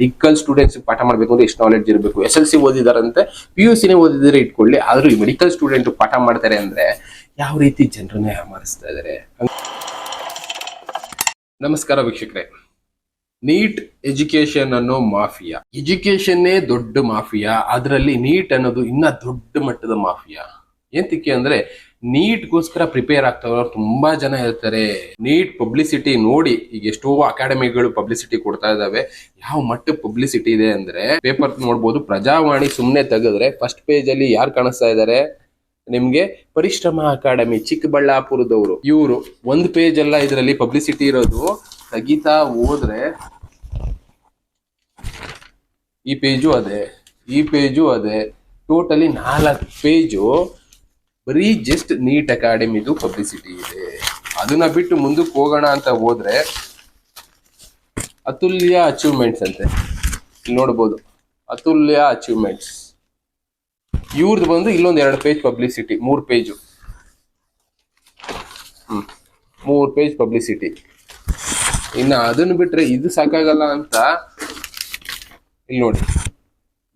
Medical students ಪಾಠ ಮಾಡಬೇಕು ಅಂದ್ರೆ ಎಷ್ಟು ನಾಲೆಡ್ಜ್ ಇರಬೇಕು? ಎಸ್ ಎಲ್ ಸಿ ಓದಿದಾರಂತೆ ಪಿ ಯು ಸಿನೇ ಓದಿದ್ರೆ ಇಟ್ಕೊಳ್ಳಿ. ಆದ್ರೂ ಈ ಮೆಡಿಕಲ್ ಸ್ಟೂಡೆಂಟ್ ಪಾಠ ಮಾಡ್ತಾರೆ ಅಂದ್ರೆ ಯಾವ ರೀತಿ ಜನರನ್ನೇ ಮಾರಿಸ್ತಾ ಇದಾರೆ? ನಮಸ್ಕಾರ ವೀಕ್ಷಕರೇ. ನೀಟ್ ಎಜುಕೇಶನ್ ಅನ್ನೋ ಮಾಫಿಯಾ. ಎಜುಕೇಶನ್ನೇ ದೊಡ್ಡ ಮಾಫಿಯಾ. ಅದರಲ್ಲಿ ನೀಟ್ ಅನ್ನೋದು ಇನ್ನ ದೊಡ್ಡ ಮಟ್ಟದ ಮಾಫಿಯಾ. ಏಂತಕ್ಕೆ ಅಂದ್ರೆ ನೀಟ್ಗೋಸ್ಕರ ಪ್ರಿಪೇರ್ ಆಗ್ತಾವ್ರು ತುಂಬಾ ಜನ ಇರ್ತಾರೆ ನೀಟ್ ಪಬ್ಲಿಸಿಟಿ ನೋಡಿ, ಈಗ ಎಷ್ಟೋ ಅಕಾಡೆಮಿಗಳು ಪಬ್ಲಿಸಿಟಿ ಕೊಡ್ತಾ ಇದಾವೆ ಯಾವ ಮಟ್ಟ ಪಬ್ಲಿಸಿಟಿ ಇದೆ ಅಂದ್ರೆ ಪೇಪರ್ ನೋಡ್ಬೋದು, ಪ್ರಜಾವಾಣಿ ಸುಮ್ಮನೆ ತೆಗೆದ್ರೆ ಫಸ್ಟ್ ಪೇಜ್ ಅಲ್ಲಿ ಯಾರು ಕಾಣಿಸ್ತಾ ಇದ್ದಾರೆ ನಿಮ್ಗೆ ಪರಿಶ್ರಮ ಅಕಾಡೆಮಿ ಚಿಕ್ಕಬಳ್ಳಾಪುರದವರು. ಇವರು ಒಂದು ಪೇಜ್ ಎಲ್ಲ ಇದರಲ್ಲಿ ಪಬ್ಲಿಸಿಟಿ ಇರೋದು. ತೆಗಿತಾ ಹೋದ್ರೆ, ಈ ಪೇಜು ಅದೇ, ಈ ಪೇಜು ಅದೇ. ಟೋಟಲಿ ನಾಲ್ಕು ಪೇಜು ಬರೀ ಜಸ್ಟ್ ನೀಟ್ ಅಕಾಡೆಮಿದು ಪಬ್ಲಿಸಿಟಿ ಇದೆ. ಅದನ್ನ ಬಿಟ್ಟು ಮುಂದಕ್ಕೆ ಹೋಗೋಣ ಅಂತ ಹೋದ್ರೆ ಅತುಲ್ಯ ಅಚೀವ್ಮೆಂಟ್ಸ್ ಅಂತೆ. ನೋಡ್ಬೋದು. ಅತುಲ್ಯ ಅಚೀವ್ಮೆಂಟ್ಸ್ ಇವ್ರದ್ದು ಬಂದು ಇಲ್ಲೊಂದು ಎರಡು ಪೇಜ್ ಪಬ್ಲಿಸಿಟಿ ಮೂರು ಪೇಜು ಹ್ಮ್, ಮೂರು ಪೇಜ್ ಪಬ್ಲಿಸಿಟಿ ಇನ್ನು ಅದನ್ನು ಬಿಟ್ಟರೆ ಇದು ಸಾಕಾಗಲ್ಲ ಅಂತ ಇಲ್ಲಿ ನೋಡಿ.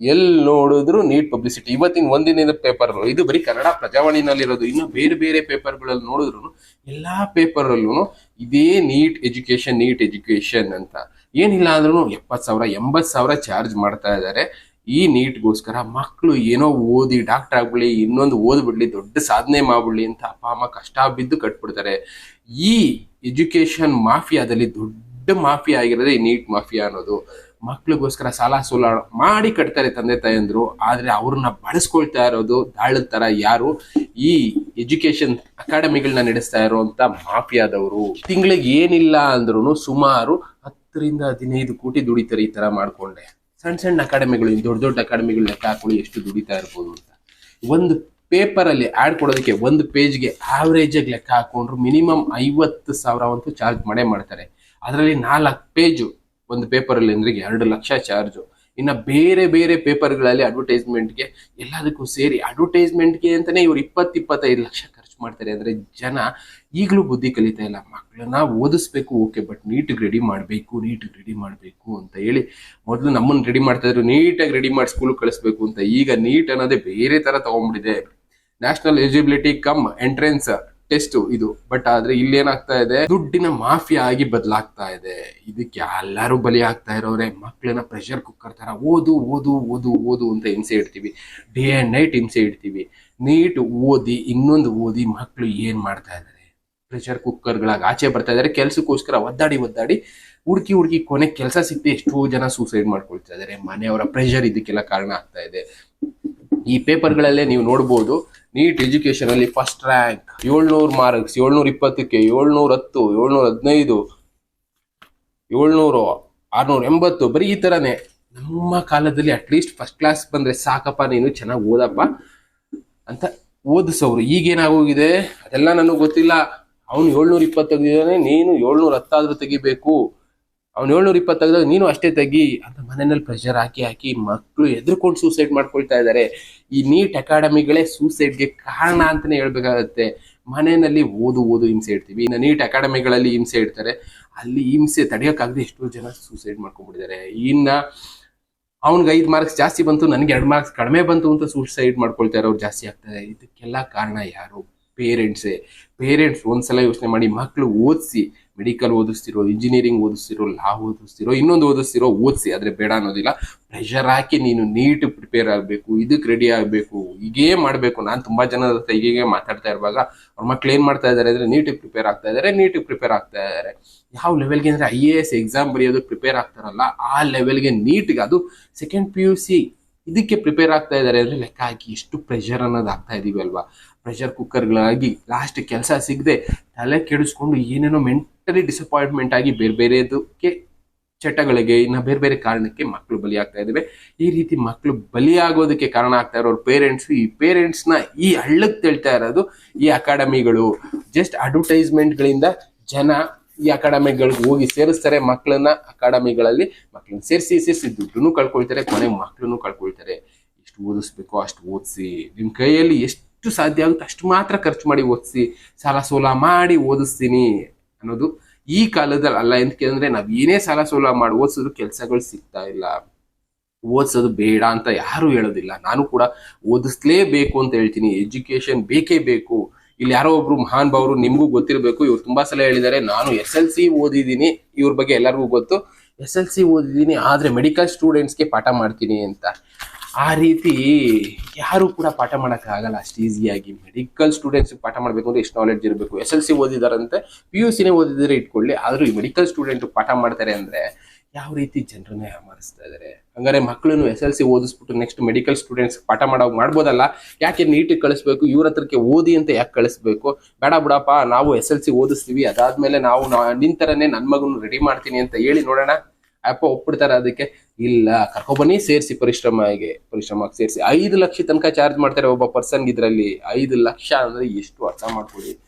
ಎಲ್ಲಿ ನೋಡಿದ್ರು ನೀಟ್ ಪಬ್ಲಿಸಿಟಿ. ಇವತ್ತಿನ ಒಂದಿನದ ಪೇಪರ್ ಇದು ಬರೀ ಕನ್ನಡ ಪ್ರಜಾವಾಣಿನಲ್ಲಿ ಇರೋದು ಇನ್ನು ಬೇರೆ ಬೇರೆ ಪೇಪರ್ಗಳಲ್ಲಿ ನೋಡಿದ್ರು ಎಲ್ಲಾ ಪೇಪರಲ್ಲೂ ಇದೇ ನೀಟ್ ಎಜುಕೇಶನ್ ನೀಟ್ ಎಜುಕೇಶನ್ ಅಂತ. ಏನಿಲ್ಲ ಅಂದ್ರೂ ಎಪ್ಪತ್ತು ಸಾವಿರ, ಎಂಬತ್ತು ಸಾವಿರ ಚಾರ್ಜ್ ಮಾಡ್ತಾ ಇದ್ದಾರೆ ಈ ನೀಟ್ಗೋಸ್ಕರ ಮಕ್ಕಳು ಏನೋ ಓದಿ ಡಾಕ್ಟರ್ ಆಗ್ಬಿಡ್ಲಿ ಇನ್ನೊಂದು ಓದ್ಬಿಡ್ಲಿ, ದೊಡ್ಡ ಸಾಧನೆ ಮಾಡ್ಬಿಡ್ಲಿ ಅಂತ ಅಪ್ಪ, ಅಮ್ಮ ಕಷ್ಟ ಬಿದ್ದು ಕಟ್ಬಿಡ್ತಾರೆ. ಈ ಎಜುಕೇಶನ್ ಮಾಫಿಯಾದಲ್ಲಿ ದೊಡ್ಡ ಮಾಫಿಯಾ ಆಗಿರೋದೇ ನೀಟ್ ಮಾಫಿಯಾ ಅನ್ನೋದು. ಮಕ್ಳಿಗೋಸ್ಕರ ಸಾಲ ಸೂಲ ಮಾಡಿ ಕಟ್ತಾರೆ ತಂದೆ ತಾಯಂದ್ರು, ಆದ್ರೆ ಅವ್ರನ್ನ ಬಳಸ್ಕೊಳ್ತಾ ಇರೋದು ದಾಳದ ತರ ಯಾರು ಈ ಎಜುಕೇಶನ್ ಅಕಾಡೆಮಿಗಳನ್ನ ನಡೆಸ್ತಾ ಇರುವಂತ ಮಾಫಿಯಾದವರು. ತಿಂಗಳಿಗೆ ಏನಿಲ್ಲ ಅಂದ್ರೂ ಸುಮಾರು ಹತ್ತರಿಂದ ಹದಿನೈದು ಕೋಟಿ ದುಡಿತಾರೆ ಈ ತರ ಮಾಡ್ಕೊಂಡೆ. ಸಣ್ಣ ಸಣ್ಣ ಅಕಾಡೆಮಿಗಳು ದೊಡ್ಡ ದೊಡ್ಡ ಅಕಾಡೆಮಿಗಳು ಲೆಕ್ಕ ಹಾಕೊಳ್ಳಿ ಎಷ್ಟು ದುಡಿತಾ ಇರ್ಬೋದು ಅಂತ. ಒಂದು ಪೇಪರ್ ಅಲ್ಲಿ ಆಡ್ ಕೊಡೋದಕ್ಕೆ ಒಂದು ಪೇಜ್ಗೆ ಆವರೇಜ್ ಆಗಿ ಲೆಕ್ಕ ಹಾಕೊಂಡ್ರು ಮಿನಿಮಮ್ ಐವತ್ತು ಸಾವಿರ ಅಂತೂ ಚಾರ್ಜ್ ಮಾಡೇ ಮಾಡ್ತಾರೆ. ಅದರಲ್ಲಿ ನಾಲ್ಕು ಪೇಜು ಒಂದು ಪೇಪರ್ ಅಲ್ಲಿ ಅಂದ್ರೆ ಎರಡು ಲಕ್ಷ ಚಾರ್ಜು ಇನ್ನ ಬೇರೆ ಬೇರೆ ಪೇಪರ್ಗಳಲ್ಲಿ ಅಡ್ವರ್ಟೈಸ್ಮೆಂಟ್ಗೆ ಎಲ್ಲದಕ್ಕೂ ಸೇರಿ ಅಡ್ವರ್ಟೈಸ್ಮೆಂಟ್ಗೆ ಅಂತಾನೆ ಇವ್ರು ಇಪ್ಪತ್ತು ಇಪ್ಪತ್ತೈದು ಲಕ್ಷ ಖರ್ಚು ಮಾಡ್ತಾರೆ. ಅಂದ್ರೆ ಜನ ಈಗಲೂ ಬುದ್ಧಿ ಕಲಿತಾ ಇಲ್ಲ. ಮಕ್ಕಳನ್ನ ಓದಿಸ್ಬೇಕು ಓಕೆ ಬಟ್ ನೀಟಿಗೆ ರೆಡಿ ಮಾಡಬೇಕು ನೀಟಿಗೆ ರೆಡಿ ಮಾಡಬೇಕು ಅಂತ ಹೇಳಿ ಮೊದಲು ನಮ್ಮನ್ನು ರೆಡಿ ಮಾಡ್ತಾ ಇದ್ರು. ನೀಟಾಗಿ ರೆಡಿ ಮಾಡಿ ಸ್ಕೂಲ್ ಕಳಿಸ್ಬೇಕು ಅಂತ. ಈಗ ನೀಟ್ ಅನ್ನೋದೇ ಬೇರೆ ತರ ತಗೊಂಡ್ಬಿಟ್ಟಿದೆ. National eligibility cum entrance test ಇದು. ಬಟ್ ಆದ್ರೆ ಇಲ್ಲಿ ಏನಾಗ್ತಾ ಇದೆ? ದುಡ್ಡಿನ ಮಾಫಿಯಾ ಆಗಿ ಬದಲಾಗ್ತಾ ಇದೆ. ಇದಕ್ಕೆ ಎಲ್ಲರೂ ಬಲಿ ಆಗ್ತಾ ಇರೋರೆ. ಮಕ್ಕಳನ್ನ ಪ್ರೆಷರ್ ಕುಕ್ಕರ್ ತರ ಓದು ಓದು ಓದು ಓದು ಅಂತ ಹಿಂಸೆ ಇಡ್ತೀವಿ. ಡೇ ಅಂಡ್ ನೈಟ್ ಹಿಂಸೆ ಇಡ್ತೀವಿ. ನೀಟ್ ಓದಿ, ಇನ್ನೊಂದು ಓದಿ ಮಕ್ಕಳು ಏನ್ ಮಾಡ್ತಾ ಇದ್ದಾರೆ ಪ್ರೆಷರ್ ಕುಕ್ಕರ್ಗಳಾಗಿ ಆಚೆ ಬರ್ತಾ ಇದಾರೆ. ಕೆಲ್ಸಕ್ಕೋಸ್ಕರ ಒದ್ದಾಡಿ ಒದ್ದಾಡಿ ಹುಡುಕಿ ಹುಡುಕಿ ಕೊನೆ ಕೆಲಸ ಸಿಕ್ಕದೆ ಎಷ್ಟೋ ಜನ ಸೂಸೈಡ್ ಮಾಡ್ಕೊಳ್ತಾ ಇದಾರೆ. ಮನೆಯವರ ಪ್ರೆಷರ್ ಇದಕ್ಕೆಲ್ಲ ಕಾರಣ ಆಗ್ತಾ ಇದೆ. ಈ ಪೇಪರ್ಗಳಲ್ಲೇ ನೀವು ನೋಡ್ಬೋದು. ನೀಟ್ ಎಜುಕೇಶನ್ ಅಲ್ಲಿ ಫಸ್ಟ್ ರ್ಯಾಂಕ್. ಏಳ್ನೂರು ಮಾರ್ಕ್ಸ್ ಏಳ್ನೂರ ಇಪ್ಪತ್ತಕ್ಕೆ ಏಳ್ನೂರ ಹತ್ತು ಏಳ್ನೂರ ಹದಿನೈದು ಏಳ್ನೂರು ಆರ್ನೂರ ಎಂಬತ್ತು, ಬರೀ ಈ ತರನೇ. ನಮ್ಮ ಕಾಲದಲ್ಲಿ ಅಟ್ಲೀಸ್ಟ್ ಫಸ್ಟ್ ಕ್ಲಾಸ್ ಬಂದ್ರೆ ಸಾಕಪ್ಪ, ನೀನು ಚೆನ್ನಾಗಿ ಓದಪ್ಪ ಅಂತ ಓದಿಸೋರು ಈಗೇನಾಗೋಗಿದೆ ಅದೆಲ್ಲ ನನಗೆ ಗೊತ್ತಿಲ್ಲ. ಅವನು ಏಳ್ನೂರ ಇಪ್ಪತ್ತು ತೆಗೆದಿದ್ದಾನೆ ನೀನು ಏಳ್ನೂರ ಹತ್ತಾದ್ರೂ ತೆಗಿಬೇಕು. ಅವ್ನು ಏಳ್ನೂರ ಇಪ್ಪತ್ತು ತೆಗೆದಾಗ ನೀನು ಅಷ್ಟೇ ತೆಗಿ ಅಂತ ಮನೆಯಲ್ಲಿ ಪ್ರೆಷರ್ ಹಾಕಿ ಹಾಕಿ ಮಕ್ಕಳು ಎದ್ರುಕೊಂಡು ಸೂಸೈಡ್ ಮಾಡ್ಕೊಳ್ತಾ ಇದ್ದಾರೆ ಈ ನೀಟ್ ಅಕಾಡೆಮಿಗಳೇ ಸೂಸೈಡ್ಗೆ ಕಾರಣ ಅಂತಲೇ ಹೇಳ್ಬೇಕಾಗತ್ತೆ. ಮನೆಯಲ್ಲಿ ಓದು ಓದು ಹಿಂಸೆ ಇಡ್ತೀವಿ. ಇನ್ನು ನೀಟ್ ಅಕಾಡೆಮಿಗಳಲ್ಲಿ ಹಿಂಸೆ ಇಡ್ತಾರೆ. ಅಲ್ಲಿ ಹಿಂಸೆ ತಡೆಯೋಕ್ಕಾಗದೆ ಎಷ್ಟೋ ಜನ ಸೂಸೈಡ್ ಮಾಡ್ಕೊಂಡ್ಬಿಟ್ಟಿದ್ದಾರೆ. ಇನ್ನು ಅವ್ನಿಗೆ ಐದು ಮಾರ್ಕ್ಸ್ ಜಾಸ್ತಿ ಬಂತು, ನನಗೆ ಎರಡು ಮಾರ್ಕ್ಸ್ ಕಡಿಮೆ ಬಂತು ಅಂತ ಸೂಸೈಡ್ ಮಾಡ್ಕೊಳ್ತಾ ಇರೋರು ಜಾಸ್ತಿ ಆಗ್ತಾರೆ ಇದಕ್ಕೆಲ್ಲ ಕಾರಣ ಯಾರು? ಪೇರೆಂಟ್ಸೇ ಪೇರೆಂಟ್ಸ್ ಒಂದ್ಸಲ ಯೋಚನೆ ಮಾಡಿ ಮಕ್ಕಳು ಓದಿಸಿ ಮೆಡಿಕಲ್ ಓದಿಸ್ತಿರೋ ಇಂಜಿನಿಯರಿಂಗ್ ಓದಿಸ್ತಿರೋ ಲಾ ಓದಿಸ್ತಿರೋ, ಇನ್ನೊಂದು ಓದಿಸ್ತಿರೋ ಓದಿಸಿ, ಆದರೆ ಬೇಡ ಅನ್ನೋದಿಲ್ಲ. ಪ್ರೆಷರ್ ಹಾಕಿ ನೀನು ನೀಟ್ ಪ್ರಿಪೇರ್ ಆಗಬೇಕು ಇದಕ್ಕೆ ರೆಡಿ ಆಗಬೇಕು, ಹೀಗೇ ಮಾಡಬೇಕು. ನಾನು ತುಂಬ ಜನದ ಹತ್ರ ಹೀಗೆ ಮಾತಾಡ್ತಾ ಇರುವಾಗ ಅವ್ರ ಮಕ್ಳು ಏನು ಮಾಡ್ತಾ ಇದ್ದಾರೆ ಅಂದರೆ ನೀಟಿಗೆ ಪ್ರಿಪೇರ್ ಆಗ್ತಾ ಇದ್ದಾರೆ ನೀಟಿಗೆ ಪ್ರಿಪೇರ್ ಆಗ್ತಾ ಇದ್ದಾರೆ. ಯಾವ ಲೆವೆಲ್ಗೆ ಅಂದರೆ ಐ ಎ ಎಸ್ ಎಕ್ಸಾಮ್ ಬರೆಯೋದಕ್ಕೆ ಪ್ರಿಪೇರ್ ಆಗ್ತಾರಲ್ಲ, ಆ ಲೆವೆಲ್ಗೆ ನೀಟ್ಗೆ ಅದು ಸೆಕೆಂಡ್ ಪಿ ಯು ಸಿ ಇದಕ್ಕೆ ಪ್ರಿಪೇರ್ ಆಗ್ತಾ ಇದ್ದಾರೆ ಅಂದರೆ ಲೆಕ್ಕ ಹಾಕಿ ಎಷ್ಟು ಪ್ರೆಷರ್ ಅನ್ನೋದು ಆಗ್ತಾ ಇದೀವಿ ಅಲ್ವಾ? ಪ್ರೆಷರ್ ಕುಕ್ಕರ್ಗಳಾಗಿ ಲಾಸ್ಟ್ ಕೆಲಸ ಸಿಗದೆ ತಲೆ ಕೆಡಿಸ್ಕೊಂಡು ಏನೇನೋ ಮೆಂಟಲಿ ಡಿಸಪಾಯಿಂಟ್ಮೆಂಟ್ ಆಗಿ ಬೇರೆ ಬೇರೆದಕ್ಕೆ ಚಟಗಳಿಗೆ, ಇನ್ನು ಬೇರೆ ಬೇರೆ ಕಾರಣಕ್ಕೆ ಮಕ್ಕಳು ಬಲಿಯಾಗ್ತಾ ಇದ್ದಾವೆ ಈ ರೀತಿ ಮಕ್ಕಳು ಬಲಿಯಾಗೋದಕ್ಕೆ ಕಾರಣ ಆಗ್ತಾ ಇರೋರು ಪೇರೆಂಟ್ಸ್ ಈ ಪೇರೆಂಟ್ಸ್ನ ಈ ಹಳ್ಳಕ್ಕೆ ತೇಳ್ತಾ ಇರೋದು ಈ ಅಕಾಡೆಮಿಗಳು. ಜಸ್ಟ್ ಅಡ್ವರ್ಟೈಸ್ಮೆಂಟ್ಗಳಿಂದ ಜನ ಈ ಅಕಾಡೆಮಿಗಳಿಗೆ ಹೋಗಿ ಸೇರಿಸ್ತಾರೆ ಮಕ್ಕಳನ್ನ ಅಕಾಡೆಮಿಗಳಲ್ಲಿ. ಮಕ್ಕಳನ್ನ ಸೇರಿಸಿ ಸೇರಿಸಿ ದುಡ್ಡನ್ನು ಕಳ್ಕೊಳ್ತಾರೆ, ಕೊನೆ ಮಕ್ಕಳನ್ನು ಕಳ್ಕೊಳ್ತಾರೆ. ಎಷ್ಟು ಓದಿಸ್ಬೇಕೋ ಅಷ್ಟು ಓದಿಸಿ. ನಿಮ್ಮ ಕೈಯಲ್ಲಿ ಎಷ್ಟು ಸಾಧ್ಯ ಆಗುತ್ತೆ ಅಷ್ಟು ಮಾತ್ರ ಖರ್ಚು ಮಾಡಿ ಓದಿಸಿ, ಸಾಲ ಸೋಲ ಮಾಡಿ ಓದಿಸ್ತೀನಿ ಅನ್ನೋದು ಈ ಕಾಲದಲ್ಲಿ ಅಲ್ಲ ಎಂತಂದ್ರೆ ನಾವು ಏನೇ ಸಾಲ ಸೋಲ ಮಾಡಿ ಓದಿಸಿದ್ರು ಕೆಲಸಗಳು ಸಿಗ್ತಾ ಇಲ್ಲ. ಓದಿಸೋದು ಬೇಡ ಅಂತ ಯಾರು ಹೇಳೋದಿಲ್ಲ. ನಾನು ಕೂಡ ಓದಿಸ್ಲೇಬೇಕು ಅಂತ ಹೇಳ್ತೀನಿ. ಎಜುಕೇಶನ್ ಬೇಕೇ ಬೇಕು. ಇಲ್ಲಿ ಯಾರೋ ಒಬ್ರು ಮಹಾನ್ ಭಾವರು ನಿಮ್ಗೂ ಗೊತ್ತಿರಬೇಕು. ಇವ್ರು ತುಂಬಾ ಸಲ ಹೇಳಿದ್ದಾರೆ, ನಾನು ಎಸ್ ಎಲ್ ಸಿ ಓದಿದ್ದೀನಿ. ಇವ್ರ ಬಗ್ಗೆ ಎಲ್ಲರಿಗೂ ಗೊತ್ತು. ಎಸ್ ಎಲ್ ಸಿ ಓದಿದ್ದೀನಿ, ಆದ್ರೆ ಮೆಡಿಕಲ್ ಸ್ಟೂಡೆಂಟ್ಸ್ಗೆ ಪಾಠ ಮಾಡ್ತೀನಿ ಅಂತ. ಆ ರೀತಿ ಯಾರು ಕೂಡ ಪಾಠ ಆಗಲ್ಲ. ಅಷ್ಟು ಈಸಿಯಾಗಿ ಮೆಡಿಕಲ್ ಸ್ಟೂಡೆಂಟ್ಸ್ ಪಾಠ ಮಾಡಬೇಕು ಅಂದ್ರೆ ಎಷ್ಟು ನಾಲೆಡ್ಜ್ ಇರಬೇಕು. ಎಸ್ ಎಲ್ ಸಿ ಓದಿದಾರಂತೆ ಪಿ ಯು ಸಿನೇ ಓದಿದ್ರೆ ಇಟ್ಕೊಳ್ಳಿ. ಆದ್ರೂ ಈ ಮೆಡಿಕಲ್ ಸ್ಟೂಡೆಂಟ್ ಪಾಠ ಮಾಡ್ತಾರೆ ಅಂದ್ರೆ ಯಾವ ರೀತಿ ಜನರನ್ನೇ ಯಾಮಾರಿಸ್ತಾ ಇದಾರೆ. ಹಂಗಾರೆ ಮಕ್ಕಳನ್ನು ಎಸ್ ಎಲ್ ಸಿ ಓದಿಸ್ಬಿಟ್ಟು ನೆಕ್ಸ್ಟ್ ಮೆಡಿಕಲ್ ಸ್ಟೂಡೆಂಟ್ಸ್ ಪಾಠ ಮಾಡೋ ಮಾಡ್ಬೋದಲ್ಲ? ಯಾಕೆ ನೀಟಿಗೆ ಕಳಿಸ್ಬೇಕು? ಇವ್ರ ಹತ್ರಕ್ಕೆ ಓದಿ ಅಂತ ಯಾಕೆ ಕಳಿಸ್ಬೇಕು? ಬೇಡ ಬಿಡಪ್ಪ, ನಾವು ಎಸ್ ಎಲ್ ಸಿ ಓದಿಸ್ತೀವಿ. ಅದಾದ್ಮೇಲೆ ನಾವು ನಿನ್ ಥರನೇ ನನ್ನ ಮಗನ ರೆಡಿ ಮಾಡ್ತೀನಿ ಅಂತ ಹೇಳಿ ನೋಡೋಣ. ಅಪ್ಪ ಒಪ್ಪಿಡ್ತಾರೆ ಅದಕ್ಕೆ. ಇಲ್ಲ ಕರ್ಕೊಬನ್ನಿ ಸೇರಿಸಿ ಪರಿಶ್ರಮಗೆ, ಪರಿಶ್ರಮಕ್ಕೆ ಸೇರಿಸಿ. ಐದು ಲಕ್ಷ ತನಕ ಚಾರ್ಜ್ ಮಾಡ್ತಾರೆ ಒಬ್ಬ ಪರ್ಸನ್ ಇದರಲ್ಲಿ. ಐದು ಲಕ್ಷ ಅಂದ್ರೆ ಎಷ್ಟು ಅರ್ಥ ಮಾಡ್ಕೊಳ್ಳಿ.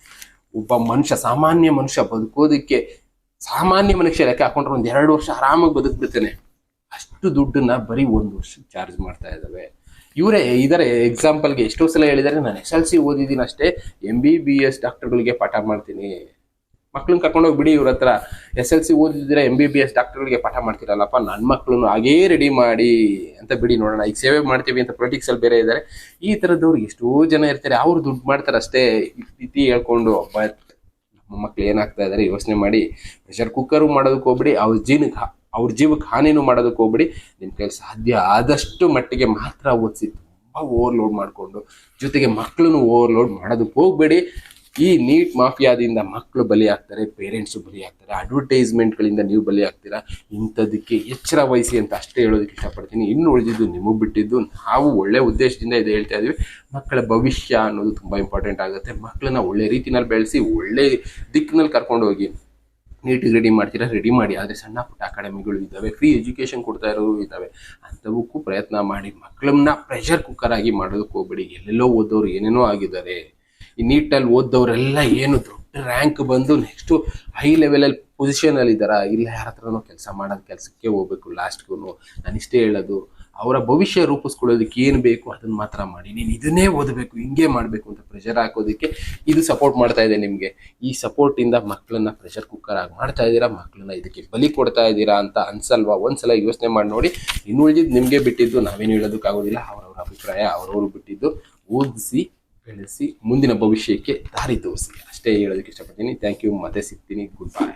ಒಬ್ಬ ಮನುಷ್ಯ, ಸಾಮಾನ್ಯ ಮನುಷ್ಯ ಬದುಕೋದಕ್ಕೆ, ಸಾಮಾನ್ಯ ಮನುಷ್ಯ ಲೆಕ್ಕ ಹಾಕೊಂಡ್ರೆ ಒಂದ್ ಎರಡು ವರ್ಷ ಆರಾಮಾಗಿ ಬದುಕ್ಬಿಡ್ತಾನೆ. ಅಷ್ಟು ದುಡ್ಡನ್ನ ಬರೀ ಒಂದು ವರ್ಷ ಚಾರ್ಜ್ ಮಾಡ್ತಾ ಇದ್ದಾವೆ. ಇವರೇ ಇದರ ಎಕ್ಸಾಂಪಲ್ಗೆ ಎಷ್ಟೋ ಸಲ ಹೇಳಿದ್ದಾರೆ ನಾನು ಎಸ್ ಎಲ್ ಸಿ ಓದಿದ್ದೀನಿ ಅಷ್ಟೇ ಎಂ ಬಿ ಬಿ ಎಸ್ ಡಾಕ್ಟರ್ಗಳಿಗೆ ಪಾಠ ಮಾಡ್ತೀನಿ. ಮಕ್ಳನ್ನ ಕರ್ಕೊಂಡೋಗಿ ಬಿಡಿ ಇವ್ರ ಹತ್ರ. ಎಸ್ ಎಲ್ ಸಿ ಓದಿದ್ರೆ ಎಂ ಬಿ ಬಿ ಎಸ್ ಡಾಕ್ಟರ್ಗಳಿಗೆ ಪಾಠ ಮಾಡ್ತಿರಲ್ಲಪ್ಪ ನನ್ನ ಮಕ್ಳನ್ನು ಹಾಗೇ ರೆಡಿ ಮಾಡಿ ಅಂತ ಬಿಡಿ ನೋಡೋಣ. ಈಗ ಸೇವೆ ಮಾಡ್ತೀವಿ ಅಂತ ಪೊಲಿಟಿಕ್ಸ್ ಅಲ್ಲಿ ಬೇರೆ ಇದ್ದಾರೆ ಈ ತರದವ್ರು ಎಷ್ಟೋ ಜನ ಇರ್ತಾರೆ. ಅವ್ರು ದುಡ್ಡು ಮಾಡ್ತಾರೆ ಅಷ್ಟೇ. ಇತಿ ಹೇಳ್ಕೊಂಡು ಬಟ್ ನಮ್ಮ ಮಕ್ಳು ಏನಾಗ್ತಾ ಇದಾರೆ ಯೋಚನೆ ಮಾಡಿ. ಪ್ರೆಷರ್ ಕುಕ್ಕರು ಮಾಡೋದಕ್ಕೆ ಹೋಗ್ಬಿಡಿ. ಅವ್ರ ಜೀವಕ್ಕೆ ಅವ್ರ ಜೀವಕ್ಕೆ ಹಾನಿನೂ ಮಾಡೋದಕ್ಕೆ ಹೋಗ್ಬಿಡಿ. ನಿಮ್ಮ ಕೈಲಿ ಸಾಧ್ಯ ಆದಷ್ಟು ಮಟ್ಟಿಗೆ ಮಾತ್ರ ಓದಿಸಿ. ತುಂಬ ಓವರ್ಲೋಡ್ ಮಾಡಿಕೊಂಡು, ಜೊತೆಗೆ ಮಕ್ಕಳನ್ನು ಓವರ್ಲೋಡ್ ಮಾಡೋದಕ್ಕೆ ಹೋಗ್ಬೇಡಿ. ಈ ನೀಟ್ ಮಾಫಿಯಾದಿಂದ ಮಕ್ಕಳು ಬಲಿಯಾಗ್ತಾರೆ ಪೇರೆಂಟ್ಸು ಬಲಿ ಆಗ್ತಾರೆ ಅಡ್ವರ್ಟೈಸ್ಮೆಂಟ್ಗಳಿಂದ ನೀವು ಬಲಿ ಆಗ್ತೀರಾ ಇಂಥದಕ್ಕೆ ಎಚ್ಚರ ವಹಿಸಿ ಅಂತ ಅಷ್ಟೇ ಹೇಳೋದಕ್ಕೆ ಇಷ್ಟಪಡ್ತೀನಿ. ಇನ್ನು ಉಳಿದಿದ್ದು ನಿಮಗೆ ಬಿಟ್ಟಿದ್ದು ನಾವು ಒಳ್ಳೆ ಉದ್ದೇಶದಿಂದ ಇದು ಹೇಳ್ತಾ ಇದ್ದೀವಿ. ಮಕ್ಕಳ ಭವಿಷ್ಯ ಅನ್ನೋದು ತುಂಬ ಇಂಪಾರ್ಟೆಂಟ್ ಆಗುತ್ತೆ. ಮಕ್ಕಳನ್ನ ಒಳ್ಳೆ ರೀತಿನಲ್ಲಿ ಬೆಳೆಸಿ, ಒಳ್ಳೆ ದಿಕ್ಕಿನಲ್ಲಿ ಕರ್ಕೊಂಡು ಹೋಗಿ ನೀಟಿಗೆ ರೆಡಿ ಮಾಡ್ತೀರಾ? ರೆಡಿ ಮಾಡಿ. ಆದರೆ ಸಣ್ಣ ಪುಟ್ಟ ಅಕಾಡೆಮಿಗಳು ಇದ್ದಾವೆ ಫ್ರೀ ಎಜುಕೇಷನ್ ಕೊಡ್ತಾ ಇರೋರು ಇದ್ದಾವೆ. ಅಂಥವಕ್ಕೂ ಪ್ರಯತ್ನ ಮಾಡಿ. ಮಕ್ಕಳನ್ನ ಪ್ರೆಷರ್ ಕುಕ್ಕರ್ ಆಗಿ ಮಾಡೋದಕ್ಕೆ ಹೋಗ್ಬೇಡಿ. ಎಲ್ಲೆಲ್ಲೋ ಓದೋರು ಏನೇನೋ ಆಗಿದ್ದಾರೆ. ಈ ನೀಟಲ್ಲಿ ಓದ್ದವರೆಲ್ಲ ಏನು ದೊಡ್ಡ ರ್ಯಾಂಕ್ ಬಂದು ನೆಕ್ಸ್ಟು ಹೈ ಲೆವೆಲಲ್ಲಿ ಪೊಸಿಷನಲ್ಲಿ ಇದ್ದಾರಾ? ಇಲ್ಲ, ಯಾರ ಹತ್ರನೂ ಕೆಲಸ ಮಾಡೋದು ಕೆಲಸಕ್ಕೆ ಹೋಗ್ಬೇಕು ಲಾಸ್ಟ್ಗೂ ನಾನು ಇಷ್ಟೇ ಹೇಳೋದು. ಅವರ ಭವಿಷ್ಯ ರೂಪಿಸ್ಕೊಳ್ಳೋದಕ್ಕೆ ಏನು ಬೇಕು ಅದನ್ನು ಮಾತ್ರ ಮಾಡಿ. ನೀನು ಇದನ್ನೇ ಓದಬೇಕು, ಹಿಂಗೆ ಮಾಡಬೇಕು ಅಂತ ಪ್ರೆಷರ್ ಹಾಕೋದಕ್ಕೆ ಇದು ಸಪೋರ್ಟ್ ಮಾಡ್ತಾ ಇದೆ ನಿಮಗೆ. ಈ ಸಪೋರ್ಟಿಂದ ಮಕ್ಕಳನ್ನ ಪ್ರೆಷರ್ ಕುಕ್ಕರ್ ಆಗಿ ಮಾಡ್ತಾ ಇದ್ದೀರಾ? ಮಕ್ಕಳನ್ನ ಇದಕ್ಕೆ ಬಲಿ ಕೊಡ್ತಾ ಇದ್ದೀರಾ ಅಂತ ಅನ್ಸಲ್ವಾ? ಒಂದ್ಸಲ ಯೋಚನೆ ಮಾಡಿ ನೋಡಿ. ಇನ್ನು ಉಳಿದಿದ್ದು ನಿಮಗೆ ಬಿಟ್ಟಿದ್ದು ನಾವೇನು ಹೇಳೋದಕ್ಕಾಗೋದಿಲ್ಲ. ಅವರವ್ರ ಅಭಿಪ್ರಾಯ ಅವರವರು ಬಿಟ್ಟಿದ್ದು. ಓದಿಸಿ ಬೆಳೆಸಿ ಮುಂದಿನ ಭವಿಷ್ಯಕ್ಕೆ ದಾರಿ ತೋರಿಸಿ. ಅಷ್ಟೇ ಹೇಳೋದಕ್ಕೆ ಇಷ್ಟಪಡ್ತೀನಿ. ಥ್ಯಾಂಕ್ ಯು ಮತ್ತೆ ಸಿಗ್ತೀನಿ. Good bye